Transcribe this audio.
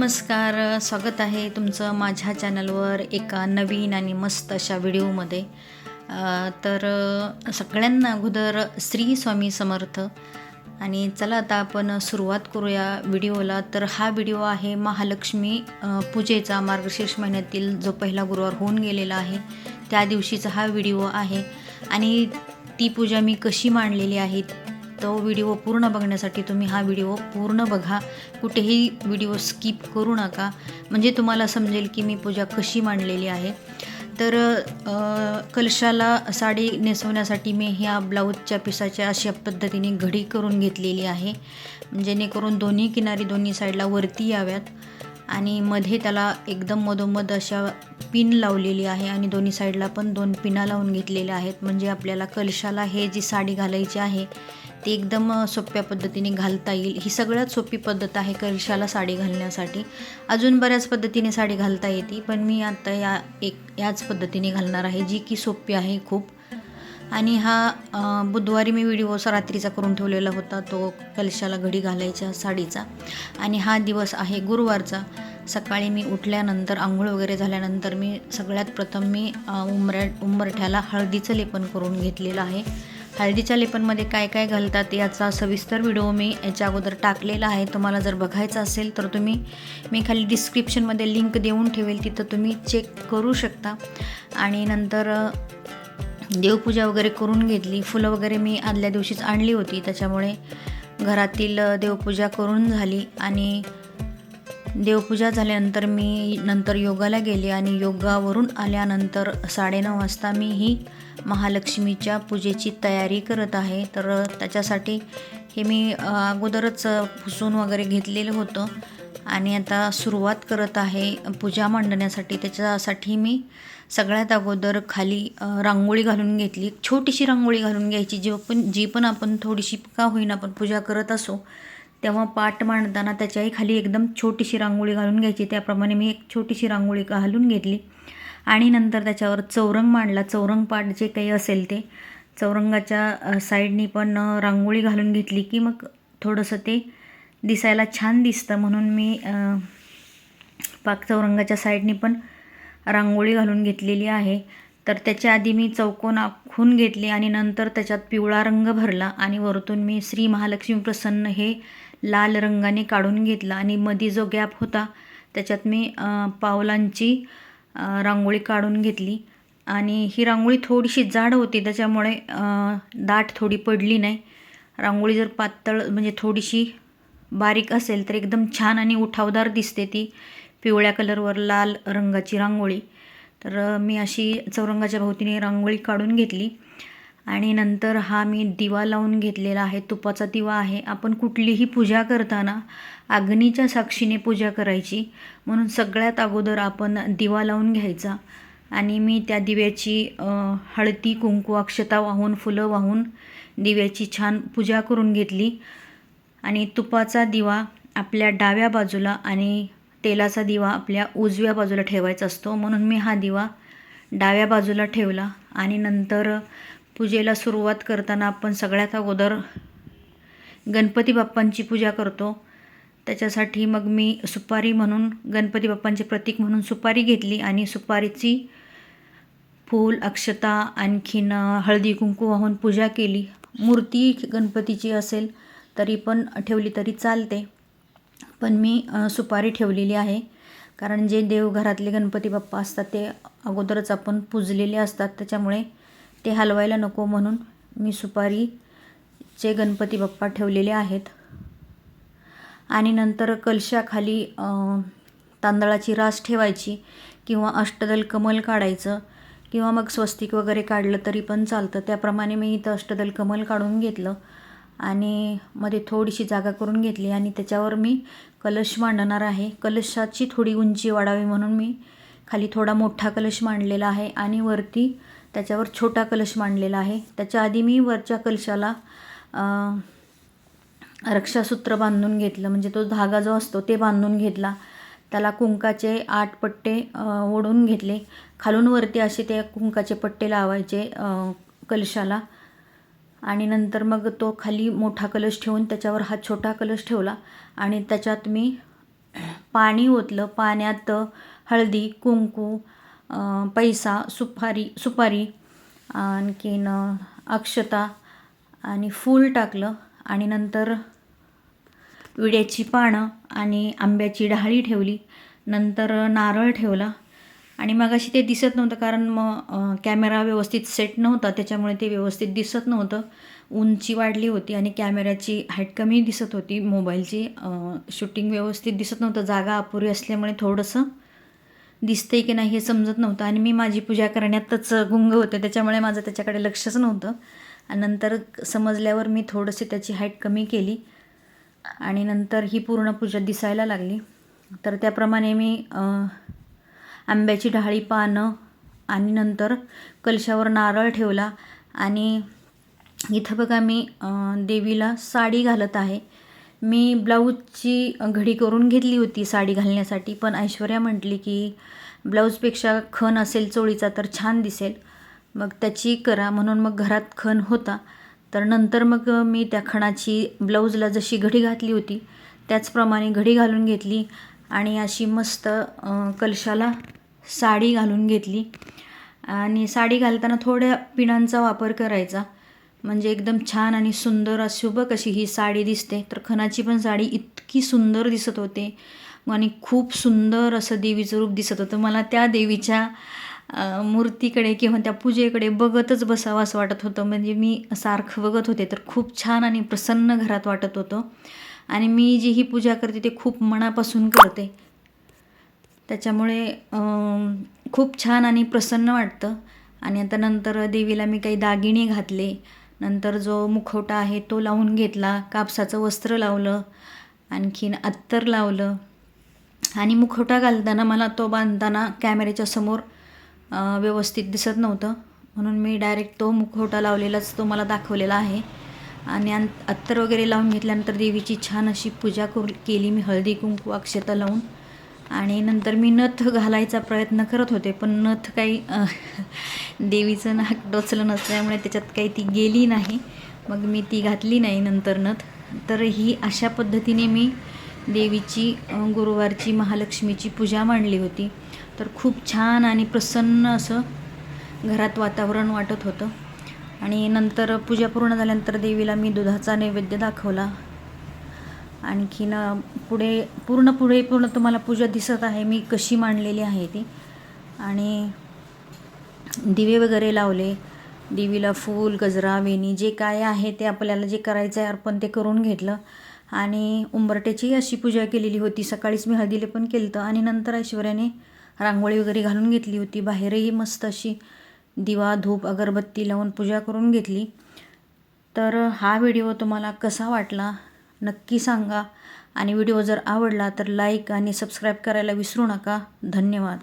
नमस्कार स्वागत आहे तुमचं माझ्या चॅनलवर एका नवीन आणि मस्त अशा व्हिडिओमध्ये. तर सगळ्यांना अगोदर श्री स्वामी समर्थ. आणि चला आता आपण सुरुवात करूया व्हिडिओला. तर हा व्हिडिओ आहे महालक्ष्मी पूजेचा मार्गशीर्ष महिन्यातील जो पहिला गुरुवार होऊन गेलेला आहे त्या दिवशीचा हा व्हिडिओ आहे. आणि ती पूजा मी कशी मांडलेली आहे तो व्हिडिओ पूर्ण बघण्यासाठी तुम्ही हा व्हिडिओ पूर्ण बघा. कुठेही व्हिडिओ स्किप करू नका. म्हणजे तुम्हाला समजेल की मी पूजा कशी मांडलेली आहे. तर कलशाला साडी नेसवण्यासाठी मी ह्या ब्लाऊजच्या पिसाच्या अशा पद्धतीने घडी करून घेतलेली आहे. म्हणजे जेणेकरून दोन्ही किनारी दोन्ही साईडला वरती याव्यात. आणि मध्ये त्याला एकदम मधोमध अशा पिन लावलेली आहे आणि दोन्ही साईडला पण दोन पिना लावून घेतलेल्या आहेत. म्हणजे आपल्याला कलशाला हे जी साडी घालायची आहे ती एकदम सोप्या पद्धतीने घालता येईल. ही सगळ्यात सोपी पद्धत आहे कलशाला साडी घालण्यासाठी. अजून बऱ्याच पद्धतीने साडी घालता येते पण मी आता या एक याच पद्धतीने घालणार आहे जी की सोपी आहे खूप. आणि हा बुधवारी मी व्हिडिओ असा रात्रीचा करून ठेवलेला होता तो कलशाला घडी घालायच्या साडीचा. आणि हा दिवस आहे गुरुवारचा. सकाळी मी उठल्यानंतर आंघोळ वगैरे झाल्यानंतर मी सगळ्यात प्रथम मी उमऱ्या उंबरठ्याला हळदीचं लेपन करून घेतलेलं आहे. हळदीच्या लेपनमध्ये काय काय घालतात याचा सविस्तर व्हिडिओ मी याच्या अगोदर टाकलेला आहे. तुम्हाला जर बघायचा असेल तर तुम्ही मी खाली डिस्क्रिप्शनमध्ये लिंक देऊन ठेवेल तिथं तुम्ही चेक करू शकता. आणि नंतर देवपूजा वगैरे करून घेतली. फुलं वगैरे मी आदल्या दिवशीच आणली होती. त्याच्यामुळे घरातील देवपूजा करून झाली. आणि देवपूजा झाल्यानंतर मी नंतर योगाला गेले आणि योगावरून आल्यानंतर साडेनऊ वाजता मी ही महालक्ष्मीच्या पूजेची तयारी करत आहे. तर त्याच्यासाठी हे मी अगोदरच पुसून वगैरे घेतलेलं होतं आणि आता सुरुवात करत आहे पूजा मांडण्यासाठी. त्याच्यासाठी मी सगळ्यात अगोदर खाली रांगोळी घालून घेतली. छोटीशी रांगोळी घालून घ्यायची जी पण जी पण आपण थोडीशी का होईना आपण पूजा करत असो तेव्हा पाठ मांडताना त्याच्याही खाली एकदम छोटीशी रांगोळी घालून घ्यायची. त्याप्रमाणे मी एक छोटीशी रांगोळी घालून घेतली. आणि नंतर त्याच्यावर चौरंग मांडला. चौरंग पाठ जे काही असेल ते. चौरंगाच्या साईडनी पण रांगोळी घालून घेतली की मग थोडंसं ते दिसायला छान दिसतं. म्हणून मी पाक चौरंगाच्या साईडनी पण रांगोळी घालून घेतलेली आहे. तर त्याच्या आधी मी चौकोन आखून घेतले आणि नंतर त्याच्यात पिवळा रंग भरला आणि वरतून मी श्री महालक्ष्मी प्रसन्न हे लाल रंगाने काढून घेतला आणि मध्ये जो गॅप होता त्याच्यात मी पावलांची रांगोळी काढून घेतली. आणि ही रांगोळी थोडीशी जाड होती त्याच्यामुळे दाट थोडी पडली नाही. रांगोळी जर पातळ म्हणजे थोडीशी बारीक असेल तर एकदम छान आणि उठावदार दिसते ती पिवळ्या कलरवर लाल रंगाची रांगोळी. तर मी अशी चौरंगाच्या भोवतीने रांगोळी काढून घेतली. आणि नंतर हा मी दिवा लावून घेतलेला आहे तुपाचा दिवा आहे. आपण कुठलीही पूजा करताना अग्नीच्या साक्षीने पूजा करायची. म्हणून सगळ्यात अगोदर आपण दिवा लावून घ्यायचा आणि मी त्या दिव्याची हळदी कुंकू अक्षता वाहून फुलं वाहून दिव्याची छान पूजा करून घेतली. आणि तुपाचा दिवा आपल्या डाव्या बाजूला आणि तेलाचा दिवा आपल्या उजव्या बाजूला ठेवायचा असतो. म्हणून मी हा दिवा डाव्या बाजूला ठेवला आणि नंतर पूजेला सुरुवात करताना आपण सगळ्यात अगोदर गणपती बाप्पांची पूजा करतो. त्याच्यासाठी मग मी सुपारी म्हणून गणपती बाप्पांचे प्रतीक म्हणून सुपारी घेतली आणि सुपारीची फूल अक्षता आणखीन हळदी कुंकू वाहून पूजा केली. मूर्ती गणपतीची असेल तरी पण ठेवली तरी चालते. पण मी सुपारी ठेवलेली आहे. कारण जे देवघरातले गणपती बाप्पा असतात ते अगोदरच आपण पूजलेले असतात. त्याच्यामुळे ते हलवायला नको म्हणून मी सुपारीचे गणपती बाप्पा ठेवलेले आहेत. आणि नंतर कलशाखाली तांदळाची रास ठेवायची किंवा अष्टदल कमल काढायचं किंवा मग स्वस्तिक वगैरे काढलं तरी पण चालतं. त्याप्रमाणे मी इथं अष्टदल कमल काढून घेतलं आणि मध्ये थोडीशी जागा करून घेतली आणि त्याच्यावर मी कलश मांडणार आहे. कलशाची थोडी उंची वाढावी म्हणून मी खाली थोडा मोठा कलश मांडलेला आहे आणि वरती त्याच्यावर छोटा कलश मांडलेला आहे. त्याच्या आधी मी वरच्या कलशाला रक्षासूत्र बांधून घेतलं. म्हणजे तो धागा जो असतो ते बांधून घेतला. त्याला कुंकाचे आठ पट्टे ओढून घेतले. खालून वरती असे ते कुंकाचे पट्टे लावायचे कलशाला. आणि नंतर मग तो खाली मोठा कलश ठेवून त्याच्यावर हा छोटा कलश ठेवला. आणि त्याच्यात मी पाणी ओतलं. पाण्यात हळदी कुंकू पैसा सुपारी सुपारी आणखीन अक्षता आणि फूल टाकलं आणि नंतर विड्याची पानं आणि आंब्याची डहाळी ठेवली. नंतर नारळ ठेवला. आणि मग अशी ते दिसत नव्हतं कारण मग कॅमेरा व्यवस्थित सेट नव्हता. त्याच्यामुळे ते व्यवस्थित दिसत नव्हतं. उंची वाढली होती आणि कॅमेऱ्याची हाईट कमी दिसत होती. मोबाईलची शूटिंग व्यवस्थित दिसत नव्हतं. जागा अपुरी असल्यामुळे थोडंसं दिसते की नाही हे समजत नव्हतं. आणि मी माझी पूजा करण्यातच गुंग होते. त्याच्यामुळे माझं त्याच्याकडे लक्षच नव्हतं. आणि नंतर समजल्यावर मी थोडंसे त्याची हाईट कमी केली. आणि नंतर ही पूर्ण पूजा दिसायला लागली. तर त्याप्रमाणे मी आंब्याची ढाळी पानं आणि नंतर कलशावर नारळ ठेवला. आणि इथं बघा मी देवीला साडी घालत आहे. मी ब्लाऊजची घडी करून घेतली होती साडी घालण्यासाठी पण ऐश्वर्या म्हटली की ब्लाऊजपेक्षा खण असेल चोळीचा तर छान दिसेल. मग त्याची करा म्हणून मग घरात खण होता. तर नंतर मग मी त्या खणाची ब्लाऊजला जशी घडी घातली होती त्याचप्रमाणे घडी घालून घेतली आणि अशी मस्त कलशाला साडी घालून घेतली. आणि साडी घालताना थोड्या पिणांचा वापर करायचा. म्हणजे एकदम छान आणि सुंदर अशुभक अशी ही साडी दिसते. तर खणाची पण साडी इतकी सुंदर दिसत होते. आणि खूप सुंदर असं देवीचं रूप दिसत होतं. मला त्या देवीच्या मूर्तीकडे किंवा त्या पूजेकडे बघतच बसावं असं वाटत होतं. म्हणजे मी सारखं बघत होते. तर खूप छान आणि प्रसन्न घरात वाटत होतं. आणि मी जी ही पूजा करते ते खूप मनापासून करते. त्याच्यामुळे खूप छान आणि प्रसन्न वाटतं. आणि आता नंतर देवीला मी काही दागिने घातले. नंतर जो मुखवटा आहे तो लावून घेतला कापसाचं वस्त्र लावलं आणखीन अत्तर लावलं. आणि मुखवटा घालताना मला तो बांधताना कॅमेऱ्याच्या समोर व्यवस्थित दिसत नव्हतं. म्हणून मी डायरेक्ट तो मुखवटा लावलेलाच तो मला दाखवलेला आहे. आणि अत्तर वगैरे लावून घेतल्यानंतर देवीची छान अशी पूजा करू केली मी हळदी कुंकू अक्षता लावून. आणि नंतर मी नथ घालायचा प्रयत्न करत होते पण नथ काही देवीचं नाक डोचलं नसल्यामुळे त्याच्यात काही ती गेली नाही. मग मी ती घातली नाही नंतर नथ. तर ही अशा पद्धतीने मी देवीची गुरुवारची महालक्ष्मीची पूजा मांडली होती. तर खूप छान आणि प्रसन्न असं घरात वातावरण वाटत होतं. आणि नंतर पूजा पूर्ण झाल्यानंतर देवीला मी दुधाचा नैवेद्य दाखवला. आणखीन पुढे पूर्ण पुढे पूर्ण तुम्हाला पूजा दिसत आहे मी कशी मांडलेली आहे ती. आणि दिवे वगैरे लावले देवीला फूल गजरा वेणी जे काय आहे ते आपल्याला जे करायचं आहे अर्पण ते करून घेतलं. आणि उंबरट्याची अशी पूजा केलेली होती. सकाळीच मी हळदीले पण केलं होतं आणि नंतर ऐश्वर्याने रांगोळी वगैरे घालून घेतली होती. बाहेरही मस्त अशी दिवा धूप अगरबत्ती लावून पूजा करून घेतली. तर हा व्हिडिओ तुम्हाला कसा वाटला? नक्की सांगा. आणि व्हिडिओ जर आवडला तर लाईक आणि सबस्क्राईब करायला विसरू नका. धन्यवाद.